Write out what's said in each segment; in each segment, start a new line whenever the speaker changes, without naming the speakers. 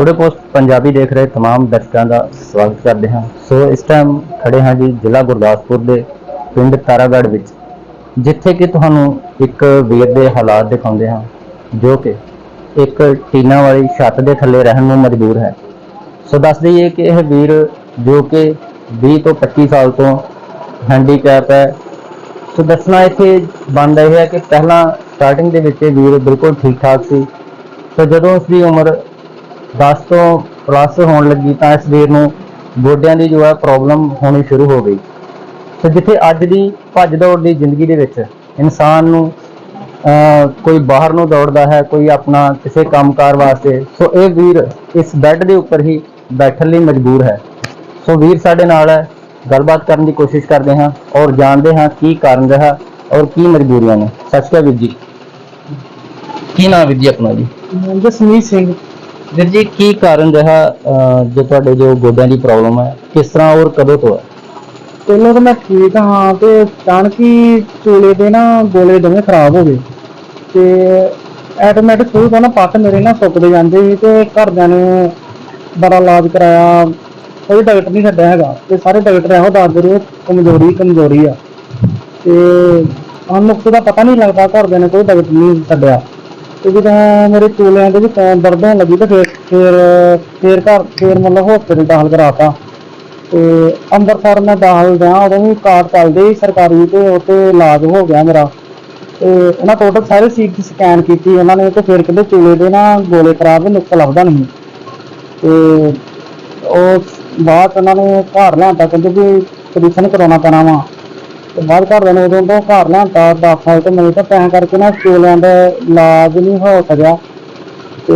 Today post Punjabi ਦੇਖ ਰਹੇ तमाम ਦਰਸ਼ਕਾਂ ਦਾ ਸਵਾਗਤ ਕਰਦੇ ਹਾਂ ਸੋ ਇਸ ਟਾਈਮ ਖੜੇ ਹਾਂ ਜੀ ਜ਼ਿਲ੍ਹਾ ਗੁਰਦਾਸਪੁਰ ਦੇ ਪਿੰਡ ਤਾਰਾਗੜ੍ਹ ਵਿੱਚ ਜਿੱਥੇ ਕਿ ਤੁਹਾਨੂੰ ਇੱਕ ਵੀਰ ਦੇ ਹਾਲਾਤ ਦਿਖਾਉਂਦੇ ਹਾਂ ਜੋ ਕਿ ਇੱਕ ਟੀਨਾ ਵਾਲੀ ਛੱਤ ਦੇ ਥੱਲੇ ਰਹਿਣ ਨੂੰ ਮਜਬੂਰ ਹੈ ਸੋ ਦੱਸ ਦਈਏ ਕਿ ਇਹ ਵੀਰ ਜੋ ਕਿ 20 ਤੋਂ 25 ਸਾਲ ਤੋਂ ਹੈਂਡੀਕੈਪ ਹੈ ਸੋ ਦੱਸਣਾ ਇੱਥੇ ਬਣਦਾ ਇਹ ਹੈ ਕਿ ਪਹਿਲਾਂ ਸਟਾਰਟਿੰਗ ਦੇ ਵਿੱਚ ਇਹ ਵੀਰ ਬਿਲਕੁਲ ਠੀਕ ਠਾਕ ਸੀ ਸੋ ਜਦੋਂ ਉਸ ਦੀ ਉਮਰ 10 ਤੋਂ ਪਲੱਸ ਹੋਣ ਲੱਗੀ ਤਾਂ ਇਸ ਵੀਰ ਨੂੰ ਗੋਡਿਆਂ ਦੀ ਜੋ ਹੈ ਪ੍ਰੋਬਲਮ ਹੋਣੀ ਸ਼ੁਰੂ ਹੋ ਗਈ। ਸੋ ਜਿੱਥੇ ਅੱਜ ਦੀ ਭੱਜ ਦੌੜ ਦੀ ਜ਼ਿੰਦਗੀ ਦੇ ਵਿੱਚ ਇਨਸਾਨ ਨੂੰ ਕੋਈ ਬਾਹਰ ਨੂੰ ਦੌੜਦਾ ਹੈ, ਕੋਈ ਆਪਣਾ ਕਿਸੇ ਕੰਮਕਾਰ ਵਾਸਤੇ, ਸੋ ਇਹ ਵੀਰ ਇਸ ਬੈੱਡ ਦੇ ਉੱਪਰ ਹੀ ਬੈਠਣ ਲਈ ਮਜਬੂਰ ਹੈ। ਸੋ ਵੀਰ ਸਾਡੇ ਨਾਲ ਹੈ, ਗੱਲਬਾਤ ਕਰਨ ਦੀ ਕੋਸ਼ਿਸ਼ ਕਰਦੇ ਹਾਂ ਔਰ ਜਾਣਦੇ ਹਾਂ ਕੀ ਕਾਰਨ ਰਿਹਾ ਔਰ ਕੀ ਮਜਬੂਰੀਆਂ ਨੇ। ਸਤਿ ਸ਼੍ਰੀ ਅਕਾਲ ਵੀਰ ਜੀ। ਕੀ ਨਾਮ ਵੀਰ ਜੀ ਆਪਣਾ ਜੀ?
ਜਸਮੀਤ ਸਿੰਘ।
ਵੀਰ ਜੀ ਕੀ ਕਾਰਨ ਰਿਹਾ ਅਹ, ਜੋ ਤੁਹਾਡੇ ਜੋ ਗੋਡਿਆਂ ਦੀ ਪ੍ਰੋਬਲਮ ਹੈ ਕਿਸ ਤਰ੍ਹਾਂ ਔਰ ਕਦੋਂ ਤੋਂ ਹੈ?
ਪਹਿਲਾਂ ਤਾਂ ਮੈਂ ਠੀਕ ਹਾਂ ਤੇ ਅਚਾਨਕ ਹੀ ਚੂਲੇ ਦੇ ਨਾ ਗੋਲੇ ਦੋਵੇਂ ਖਰਾਬ ਹੋ ਗਏ ਤੇ ਆਟੋਮੈਟਿਕ ਸ਼ੁਰੂ ਤੋਂ ਨਾ ਪੱਟ ਮੇਰੇ ਨਾ ਸੁੱਕਦੇ ਜਾਂਦੇ ਸੀ ਤੇ ਘਰਦਿਆਂ ਨੇ ਬੜਾ ਇਲਾਜ ਕਰਾਇਆ ਕੋਈ ਡਾਕਟਰ ਨਹੀਂ ਛੱਡਿਆ ਹੈਗਾ ਤੇ ਸਾਰੇ ਡਾਕਟਰ ਇਹੋ ਦੱਸਦੇ ਰਹੇ ਕਮਜ਼ੋਰੀ ਕਮਜ਼ੋਰੀ ਆ ਤੇ ਹੁਣ ਨੁਕਤੇ ਦਾ ਪਤਾ ਨਹੀਂ ਲੱਗਦਾ ਘਰਦਿਆਂ ਨੇ ਕੋਈ ਡਾਕਟਰ ਨਹੀਂ ਛੱਡਿਆ। ਤੇ ਜਦੋਂ ਮੇਰੇ ਚੂਲਿਆਂ ਦੇ ਵਿੱਚ ਦਰਦ ਹੋਣ ਲੱਗੀ ਤੇ ਫਿਰ ਫਿਰ ਫਿਰ ਘਰ, ਫਿਰ ਮਤਲਬ ਹਸਪੀਟਲ ਦਾਖਲ ਕਰਾਤਾ। ਤੇ ਅੰਮ੍ਰਿਤਸਰ ਮੈਂ ਦਾਖਲ ਰਿਹਾ ਉਦੋਂ ਵੀ ਕਾਰਡ ਚੱਲਦੇ ਸੀ ਸਰਕਾਰੀ ਤੇ ਉਹ ਤੇ ਇਲਾਜ ਹੋ ਗਿਆ ਮੇਰਾ। ਤੇ ਉਹਨਾਂ ਟੋਟਲ ਸਾਰੇ ਸੀਟ ਸਕੈਨ ਕੀਤੀ ਉਹਨਾਂ ਨੇ ਤੇ ਫਿਰ ਕਹਿੰਦੇ ਚੂਲੇ ਦੇ ਨਾ ਗੋਲੇ ਖਰਾਬ ਨੇ ਨੁਕਸ ਲੱਭਦਾ ਨਹੀਂ। ਤੇ ਉਹ ਬਾਅਦ 'ਚ ਉਹਨਾਂ ਨੇ ਘਰ ਲਿਆਂਦਾ, ਕਹਿੰਦੇ ਵੀ ਕੰਡੀਸ਼ਨ ਕਰਾਉਣਾ ਪੈਣਾ ਵਾ। ਤੇ ਬਾਅਦ ਘਰ ਨੇ ਉਦੋਂ ਤੋਂ ਘਰ ਲਿਆਂਦਾ ਦਾਖਲ ਤੇ ਮੈਨੂੰ ਤਾਂ ਪੈਸੇ ਕਰਕੇ ਨਾ ਚੂਲਿਆਂ ਦਾ ਇਲਾਜ ਨਹੀਂ ਹੋ ਸਕਿਆ। ਤੇ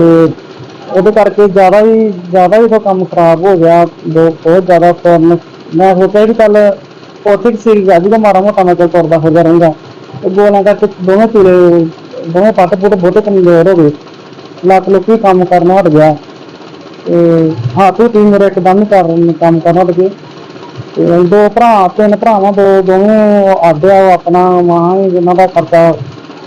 ਉਹਦੇ ਕਰਕੇ ਜ਼ਿਆਦਾ ਹੀ ਜ਼ਿਆਦਾ ਹੀ ਉਹ ਕੰਮ ਖਰਾਬ ਹੋ ਗਿਆ ਬਹੁਤ ਜ਼ਿਆਦਾ ਫੋਰਨ ਮੈਂ ਸੋਚਿਆ ਕਿ ਚੱਲ ਪੋਟਿਕ ਸੀਰੀਜ਼ ਆ ਜਿਹਦਾ ਮਾੜਾ ਮੋਟਾ ਮੈਂ ਚੱਲ ਤੁਰਦਾ ਫਿਰਦਾ ਰਹਿੰਦਾ। ਤੇ ਗੋਲਾਂ ਕਰਕੇ ਦੋਵੇਂ ਚੂਲੇ ਦੋਵੇਂ ਪੱਟ ਪੁੱਟ ਬਹੁਤ ਕਮਜ਼ੋਰ ਹੋ ਗਏ। ਲੱਕ ਲੁੱਕੀ ਕੰਮ ਕਰਨਾ ਹਟ ਗਿਆ। ਤੇ ਹੱਥ ਵੀ ਮੇਰੇ ਇੱਕਦਮ ਹੀ ਕਰਨ ਕੰਮ ਕਰਨਾ ਹਟ ਗਏ। ਤੇ ਦੋ ਭਰਾ, ਤਿੰਨ ਭਰਾਵਾਂ, ਦੋ ਦੋਵੇਂ ਆਡਿਆ ਉਹ ਆਪਣਾ ਮਾਂ ਜਿਨ੍ਹਾਂ ਦਾ ਖਰਚਾ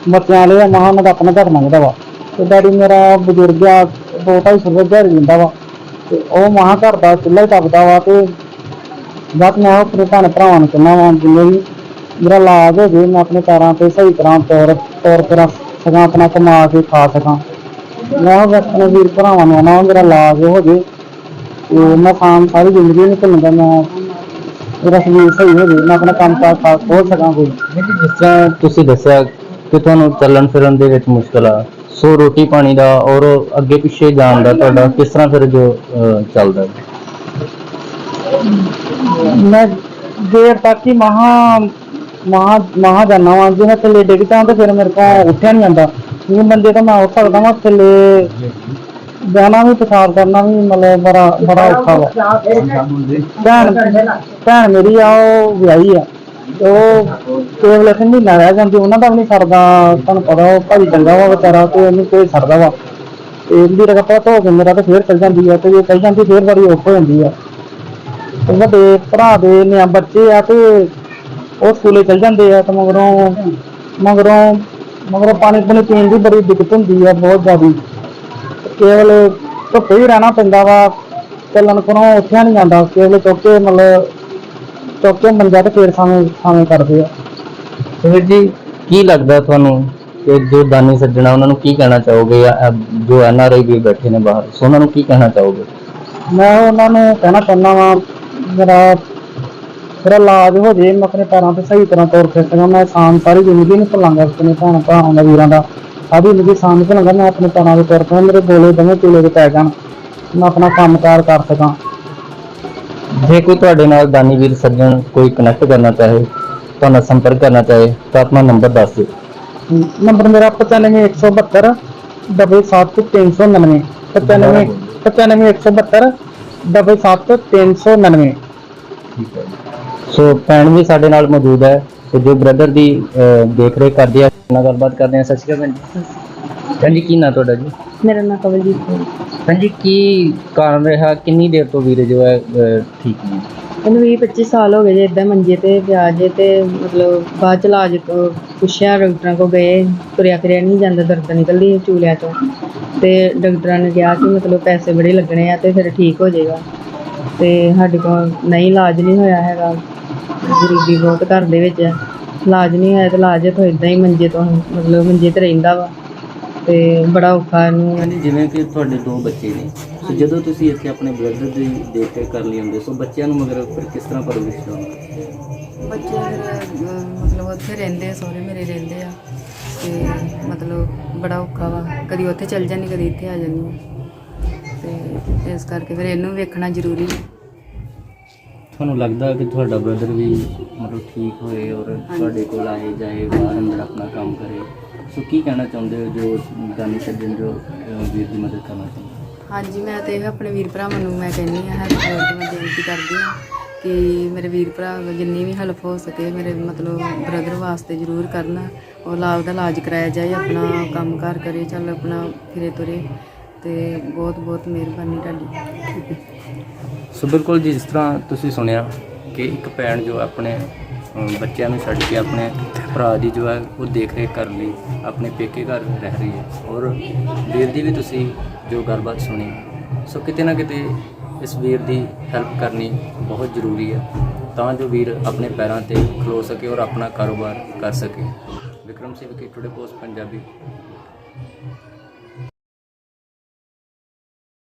ਬੱਚਿਆਂ ਲਈ ਮਾਂ ਉਹਨਾਂ ਦਾ ਆਪਣਾ ਘਰ ਮੰਗਦਾ ਵਾ। ਤੇ ਡੈਡੀ ਮੇਰਾ ਬਜ਼ੁਰਗ ਆ, ਦੋ ਢਾਈ ਸੌ ਰੁਪਏ ਦਿਹਾੜੀ ਦਿੰਦਾ ਵਾ। ਤੇ ਉਹ ਮਾਂ ਘਰ ਦਾ ਚੁੱਲ੍ਹਾ ਹੀ ਟੱਪਦਾ ਵਾ ਤੇ ਬਸ ਮੈਂ ਆਪਣੇ ਭੈਣ ਭਰਾਵਾਂ ਨੂੰ ਕਹਿੰਦਾ ਵਾਂ, ਜਿੰਨੇ ਵੀ ਮੇਰਾ ਇਲਾਜ ਹੋ ਜੇ, ਮੈਂ ਆਪਣੇ ਪੈਰਾਂ ਤੇ ਸਹੀ ਤਰ੍ਹਾਂ ਤੌਰ ਤੌਰ ਤੇ ਰੱਖ ਸਕਾਂ, ਆਪਣਾ ਕਮਾ ਕੇ ਖਾ ਸਕਾਂ। ਮੈਂ ਆਪਣੇ ਵੀਰ ਭਰਾਵਾਂ ਨੂੰ ਆਉਣਾ ਮੇਰਾ ਇਲਾਜ ਹੋ ਜੇ। ਤੇ ਮੈਂ ਖਾਣ ਸਾਰੀ ਜ਼ਿੰਦਗੀ ਨਹੀਂ ਭੁੱਲਦਾ ਮੈਂ ਮੇਰਾ ਸਰੀਰ ਸਹੀ ਹੋ ਜੇ ਮੈਂ ਆਪਣਾ ਕੰਮ ਕਾਰ ਖਾ ਖੋਲ ਸਕਾਂ ਕੋਈ।
ਜਿਸ ਤਰ੍ਹਾਂ ਤੁਸੀਂ ਦੱਸਿਆ ਕਿ ਤੁਹਾਨੂੰ ਚੱਲਣ ਫਿਰਨ ਦੇ ਵਿੱਚ ਮੁਸ਼ਕਲ ਆ ਸੋ ਰੋਟੀ ਪਾਣੀ ਦਾ ਔਰ ਅੱਗੇ ਪਿੱਛੇ ਜਾਣ ਦਾ ਤੁਹਾਡਾ ਕਿਸ ਤਰ੍ਹਾਂ ਫਿਰ ਜੋ ਅਹ, ਚੱਲਦਾ ਹੈ?
ਮੈਂ ਦੇਰ ਤੱਕ ਹੀ ਮਹਾ ਮਹਾ ਮਹਾ ਜਾਣਾ ਵਾਂ। ਜੇ ਮੈਂ ਥੱਲੇ ਡਿੱਗ ਤੇ ਫਿਰ ਮੇਰੇ ਕੋਲ ਉੱਠਿਆ ਨਹੀਂ ਜਾਂਦਾ। ਇਹ ਬੰਦੇ ਤਾਂ ਮੈਂ ਉੱਠ ਸਕਦਾ ਵਾਂ ਥੱਲੇ ਜਾਣਾ ਵੀ ਪਿਸ਼ਾਬ ਕਰਨਾ ਵੀ ਮਤਲਬ ਬੜਾ ਬੜਾ ਔਖਾ ਵਾ। ਭੈਣ ਭੈਣ ਮੇਰੀ ਆ ਉਹ ਵਿਆਹੀ ਆ। ਉਹ ਕੇਵਲ ਸਿੰਘ ਮਹੀਨਾ ਰਹਿ ਜਾਂਦੀ ਉਹਨਾਂ ਦਾ ਵੀ ਨਹੀਂ ਸਰਦਾ। ਤੁਹਾਨੂੰ ਪਤਾ ਉਹ ਭਾਈ ਚੰਗਾ ਵਾ ਵਿਚਾਰਾ ਤੇ ਉਹਨੂੰ ਕੋਈ ਸਰਦਾ ਵਾ। ਤੇ ਇਹਦੀ ਰਗਤਾ ਧੋ ਕੇ ਮੇਰਾ ਤੇ ਫੇਰ ਚੱਲ ਜਾਂਦੀ ਆ ਤੇ ਜੇ ਚੱਲ ਜਾਂਦੀ ਫੇਰ ਬੜੀ ਔਖ ਹੋ ਜਾਂਦੀ ਆ। ਤੇ ਵੱਡੇ ਭਰਾ ਦੇ ਨਿਆ ਬੱਚੇ ਆ ਤੇ ਉਹ ਸਕੂਲੇ ਚਲ ਜਾਂਦੇ ਆ ਤੇ ਮਗਰੋਂ ਮਗਰੋਂ ਮਗਰੋਂ ਪਾਣੀ ਪੂਣੀ ਪੀਣ ਦੀ ਬੜੀ ਦਿੱਕਤ ਹੁੰਦੀ ਆ ਬਹੁਤ ਜ਼ਿਆਦੀ। ਕੇਵਲ ਧੁੱਪੇ ਹੀ ਰਹਿਣਾ ਪੈਂਦਾ ਵਾ ਚੱਲਣ ਕੋਲੋਂ ਉੱਠਿਆ ਨਹੀਂ ਜਾਂਦਾ ਕੇਵਲ ਚੁੱਕ ਕੇ ਮਤਲਬ ਚੁੱਕ ਕੇ ਮੰਜਾ ਤੇ ਫੇਰ ਸਾਵੇਂ ਸਾਵੇਂ ਕਰਦੇ ਆ।
ਵੀਰ ਜੀ ਕੀ ਲੱਗਦਾ ਤੁਹਾਨੂੰ ਕਿ ਜੋ ਦਾਨੀ ਸੱਜਣਾ ਉਹਨਾਂ ਨੂੰ ਕੀ ਕਹਿਣਾ ਚਾਹੋਗੇ? ਜਾਂ ਅਹ, ਜੋ ਐਨ ਆਰ ਆਈ ਵੀ ਬੈਠੇ ਨੇ ਬਾਹਰ ਸੋ ਉਹਨਾਂ ਨੂੰ ਕੀ ਕਹਿਣਾ ਚਾਹੋਗੇ?
ਮੈਂ ਉਹਨਾਂ ਨੂੰ ਕਹਿਣਾ ਚਾਹੁੰਦਾ ਵਾਂ ਮੇਰਾ ਮੇਰਾ ਇਲਾਜ ਹੋ ਜੇ ਮੈਂ ਆਪਣੇ ਪੈਰਾਂ ਤੇ ਸਹੀ ਤਰ੍ਹਾਂ ਤੁਰ ਫਿਰ ਸਕਾਂ ਮੈਂ ਸ਼ਾਮ ਸਾਰੀ ਜ਼ਿੰਦਗੀ ਨਹੀਂ ਭੁੱਲਾਂਗਾ ਆਪਣੇ ਭੈਣ ਭਰਾਵਾਂ ਦਾ ਵੀਰਾਂ ਦਾ। ਸਾਰੀ ਜ਼ਿੰਦਗੀ ਸ਼ਾਮ ਨਹੀਂ ਭੁੱਲਾਂਗਾ ਮੈਂ ਆਪਣੇ ਪੈਰਾਂ ਤੇ ਤੁਰ ਪਿਆ ਮੇਰੇ ਗੋਲੇ ਦੋਵੇਂ ਚੂਲੇ ਤੇ ਪੈ ਜਾਣ ਮੈਂ ਆਪਣਾ ਕੰਮਕਾਰ ਕਰ ਸਕਾਂ
ਜੇ ਕੋਈ ਤੁਹਾਡੇ ਨਾਲ ਦਾਨੀ ਵੀਰ ਸੱਜਣ ਕੋਈ ਕਨੈਕਟ ਕਰਨਾ ਚਾਹੇ ਤੁਹਾਨੂੰ ਸੰਪਰਕ ਕਰਨਾ ਚਾਹੇ ਤਾਂ ਆਪਣਾ ਨੰਬਰ ਦੱਸ ਦਿਓ
ਨੰਬਰ ਮੇਰਾ 95172 77399 95 95172 77399
ਠੀਕ ਹੈ ਸੋ ਭੈਣ ਵੀ ਸਾਡੇ ਨਾਲ ਮੌਜੂਦ ਹੈ ਤੇ ਜੋ ਬ੍ਰਦਰ ਦੀ ਦੇਖ ਰੇਖ ਕਰਦੀ ਹੈ ਨਾਲ ਗੱਲਬਾਤ ਕਰਦੇ ਹਾਂ ਸਤਿ ਸ਼੍ਰੀ ਅਕਾਲ ਭੈਣ ਜੀ। ਭੈਣ ਜੀ ਕੀ ਨਾਂ ਤੁਹਾਡਾ ਜੀ?
ਮੇਰਾ ਨਾਮ ਕਵਲਜੀਤ ਸਿੰਘ
ਭੈਣ ਜੀ ਕੀ ਕਾਰਨ ਰਿਹਾ? ਕਿੰਨੀ ਦੇਰ ਤੋਂ ਵੀਰੇ ਜੋ ਹੈ ਅਹ, ਠੀਕ ਨਹੀਂ?
ਇਹਨੂੰ 20 25 ਸਾਲ ਹੋ ਗਏ ਜੇ ਇਦਾਂ ਮੰਜੇ ਤੇ ਪਿਆ ਜੇ ਤੇ ਮਤਲਬ ਬਾਅਦ ਚ ਇਲਾਜ ਤੋਂ ਪੁੱਛਿਆ ਡਾਕਟਰਾਂ ਕੋ ਗਏ ਤੁਰਿਆ ਫਿਰਿਆ ਨਹੀਂ ਜਾਂਦਾ ਦਰਦ ਨਿਕਲਦੀ ਚੂਲਿਆਂ ਤੋਂ ਤੇ ਡਾਕਟਰਾਂ ਨੇ ਕਿਹਾ ਕਿ ਮਤਲਬ ਪੈਸੇ ਬੜੇ ਲੱਗਣੇ ਆ ਤੇ ਫਿਰ ਠੀਕ ਹੋ ਜਾਏਗਾ। ਤੇ ਸਾਡੇ ਕੋਲ ਨਹੀਂ ਇਲਾਜ ਨਹੀਂ ਹੋਇਆ ਹੈਗਾ। ਗਰੀਬੀ ਬਹੁਤ ਘਰ ਦੇ ਵਿੱਚ ਹੈ। ਇਲਾਜ ਨਹੀਂ ਹੋਇਆ ਤੇ ਇਲਾਜ ਤੋਂ ਇਦਾਂ ਹੀ ਮੰਜੇ ਤੋਂ ਮਤਲਬ ਮੰਜੇ ਤੇ ਰਹਿੰਦਾ ਵਾ। ਤੇ ਬੜਾ ਔਖਾ ਇਹਨੂੰ।
ਹਾਂਜੀ ਜਿਵੇਂ ਕਿ ਤੁਹਾਡੇ ਦੋ ਬੱਚੇ ਨੇ ਸੋ ਜਦੋਂ ਤੁਸੀਂ ਇੱਥੇ ਆਪਣੇ ਬ੍ਰਦਰ ਦੀ ਦੇਖ ਕਰ ਲਈ ਹੁੰਦੇ ਸੋ ਬੱਚਿਆਂ ਨੂੰ ਮਗਰ ਫਿਰ ਕਿਸ ਤਰ੍ਹਾਂ ਪਰਵਰਿਸ਼ ਦਵਾਂਗੇ
ਬੱਚੇ ਫਿਰ, ਅਹ, ਮਤਲਬ ਉੱਥੇ ਰਹਿੰਦੇ ਆ ਸਹੁਰੇ ਮੇਰੇ ਰਹਿੰਦੇ ਆ। ਤੇ ਮਤਲਬ ਬੜਾ ਔਖਾ ਵਾ। ਕਦੀ ਉੱਥੇ ਚਲ ਜਾਂਦੀ ਕਦੀ ਇੱਥੇ ਆ ਜਾਂਦੀ। ਤੇ ਇਸ ਕਰਕੇ ਫਿਰ ਇਹਨੂੰ ਵੇਖਣਾ ਜ਼ਰੂਰੀ ਹੈ।
ਤੁਹਾਨੂੰ ਲੱਗਦਾ ਕਿ ਤੁਹਾਡਾ ਬ੍ਰਦਰ ਵੀ ਮਤਲਬ ਠੀਕ ਹੋਏ ਔਰ ਤੁਹਾਡੇ ਕੋਲ ਆਏ ਜਾਏ ਬਾਹਰ ਅੰਦਰ ਆਪਣਾ ਕੰਮ ਕਰੇ? ਸੋ ਕੀ ਕਹਿਣਾ ਚਾਹੁੰਦੇ ਹੋ ਜੋ ਦਾਨੀ ਸੱਜਣ ਜੋ ਅਹ, ਵੀਰ ਦੀ ਮਦਦ ਕਰਨਾ ਚਾਹੁੰਦੇ
ਹਾਂਜੀ ਮੈਂ ਤੇ ਇਹ ਆਪਣੇ ਵੀਰ ਭਰਾਵਾਂ ਨੂੰ ਮੈਂ ਕਹਿੰਦੀ ਹਾਂ ਹੈਲਪ ਕਰਨ ਦੀ ਮੈਂ ਬੇਨਤੀ ਕਰਦੀ ਹਾਂ ਕਿ ਮੇਰੇ ਵੀਰ ਭਰਾ ਜਿੰਨੀ ਵੀ ਹੈਲਪ ਹੋ ਸਕੇ ਮੇਰੇ ਮਤਲਬ ਬ੍ਰਦਰ ਵਾਸਤੇ ਜ਼ਰੂਰ ਕਰਨ। ਉਹ ਲਾਭ ਦਾ ਇਲਾਜ ਕਰਾਇਆ ਜਾਏ ਆਪਣਾ ਕੰਮ ਕਾਰ ਕਰੇ ਚੱਲ ਆਪਣਾ ਫਿਰੇ ਤੁਰੇ। ਤੇ ਬਹੁਤ ਬਹੁਤ ਮਿਹਰਬਾਨੀ ਤੁਹਾਡੀ।
ਸੋ ਬਿਲਕੁਲ ਜੀ ਜਿਸ ਤਰ੍ਹਾਂ ਤੁਸੀਂ ਸੁਣਿਆ ਕਿ ਇੱਕ ਭੈਣ ਜੋ ਆਪਣੇ ਅਮ, ਬੱਚਿਆਂ ਨੂੰ ਛੱਡ ਕੇ ਆਪਣੇ ਭਰਾ ਦੀ ਜੋ ਹੈ ਉਹ ਦੇਖ ਰੇਖ ਕਰਨ ਲਈ ਆਪਣੇ ਪੇਕੇ ਘਰ ਰਹਿ ਰਹੀ ਹੈ। ਔਰ ਵੀਰ ਦੀ ਵੀ ਤੁਸੀਂ ਜੋ ਗੱਲਬਾਤ ਸੁਣੀ ਸੋ ਕਿਤੇ ਨਾ ਕਿਤੇ ਇਸ ਵੀਰ ਦੀ ਹੈਲਪ ਕਰਨੀ ਬਹੁਤ ਜ਼ਰੂਰੀ ਹੈ ਤਾਂ ਜੋ ਵੀਰ ਆਪਣੇ ਪੈਰਾਂ ਤੇ ਖਲੋ ਸਕੇ ਔਰ ਆਪਣਾ ਕਾਰੋਬਾਰ ਕਰ ਸਕੇ। ਵਿਕਰਮ ਸਿੰਘ ਕੀ ਟੁਡੇ ਪੋਸਟ ਪੰਜਾਬੀ।